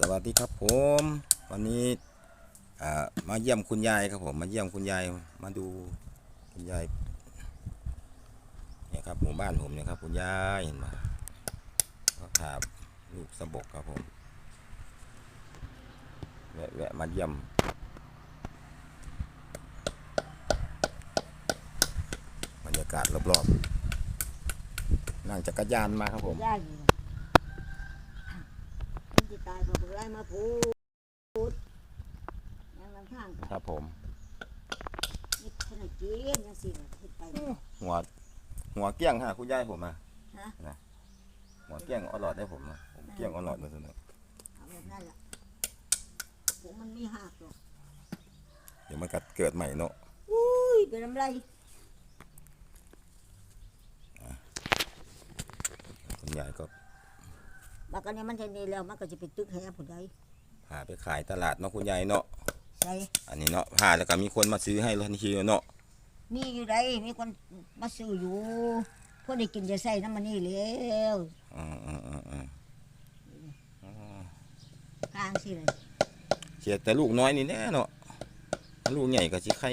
สวัสดีครับผม วันนี้มาเยี่ยมคุณยายครับผม มาเยี่ยมคุณยายมาดูคุณยายเนี่ยครับหมู่บ้านผมเนี่ยครับ คุณยายเห็นไหมก็ขาบลูกสะบกครับผมแวะแวะมาเยี่ยมบรรยากาศรอบๆนั่งจักรยานมาครับผม ได้อยู่นะมันจะ ตายก็บอกไล่มาพูดยังลำทางกันครับผมนี่ขนาดจีนยังสิเฮ็ดไปหัวหัวเกี้ยงฮะคุณยายผมอะฮะนะหัวเกี้ยงอร่อยได้ผมนะผมเกี้ยงอร่อยมาเสนอเอาแบบนั้นแหละผมมันไม่หักหรอกเดี๋ยวมันกัดเกิดใหม่เนาะอุ้ยเป็นน้ำไรคุณยายก็ บักอันนี้มันจะนี่แล้วมันก็จะเป็นตึกแห่ผู้ใดพาไปขายตลาดเนาะคุณยายเนาะใส่อันนี้เนาะพาแล้วก็มีคนมาซื้อให้แล้วนี่คือเนาะมีอยู่ใดมีคนมาซื้ออยู่พวกได้กินจะใส่น้ำมันนี่แล้วอืมอืมอืมอืมข้างสิเลยเสียแต่ลูกน้อยนี่แน่เนาะลูกใหญ่ก็สิไข่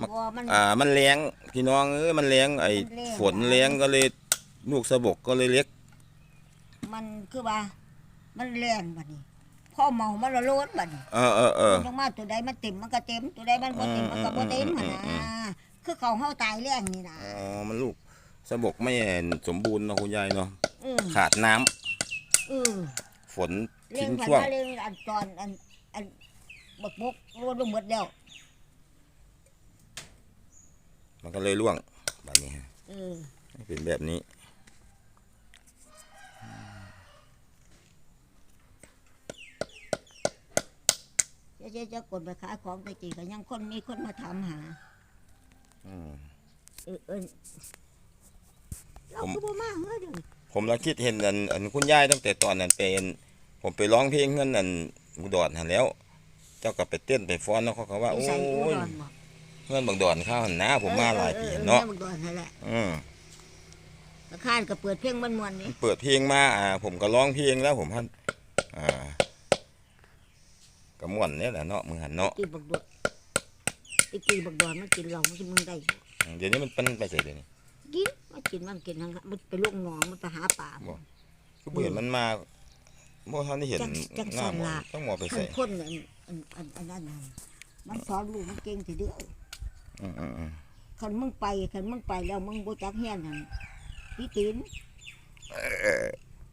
มัก บัวมัน อ่ามันแรงพี่น้องเอ้ยมันแรงไอ้มันแรง ฝนแรงก็เลยลูกสะบกก็เลยเล็ก มันคือว่า มันแรงบัดนี้พ่อเมามันละโลดบัดนี้เออเออเออลงมาตัวใดมันเต็มมันก็เต็มตัวใดมันบ่เต็มมันก็บ่เต็มหั่นอืมอืมอืนะคือเขาเฮาตายแรงนี่นะอ๋อมันลูกสะบกไม่สมบูรณ์เนาะคุณยายเนาะเออขาดน้ำเออฝนเลี้ยทิ้งงพันช่วงมาเลี้ยงอันตอนอันอันบักบกรวดลงหมดแล้วมันก็เลยร่วงแบบนี้ฮะเออเป็นแบบนี้ จะจะจะกดไปขายของตะกี้ก็ยังคนมีคนมาถามหาอืม เออเออเราผม ก็บ่มาเฮ้ยเดี๋ยวนี้ผมเราคิดเห็นอันอันคุณยายตั้งแต่ตอนนั้นเป็นผมไปร้องเพลงเงินอันอุดรหันแล้ว เจ้าก็ไปเต้นไปฟ้อนแล้วเขาก็ว่านิโอ้สัยอุยดรบ่เงินบางดอนข้าวหันนะผมมาหลายปีเนาะออออแม่บักดอนนั่นแหละอืมราคานก็เปิดเพลงมันมวนๆนี่เปิดเพลงมาอ่าผมก็ร้องเพลงแล้วผมฮันอ่า ก็ม่วนเนี่ยแหละเนาะมือหันเนาะกี่บักดอนตะกี้บักดอนมันกินเหล้ามันสิมึงได้บ่เดี๋ยวนี้มันเป็นไปเสร็จเลยนี่กินมันกินมันกินทั้งมันไปลงหนองมันไปหาป่าบ่คือเห็นมันมาเมื่อท่านได้เห็นจังจังหน้าหมอสันล่ะต้องหมอไปขัใส่นพ่นเนี่ยอันอันอันนั้นน่ะมันสอนลูกมันเก่งทีเดียวอืมอืมอืมคันมึงไปคันมึงไปแล้วมึงบ่จักเฮียนนั่นพี่ตีน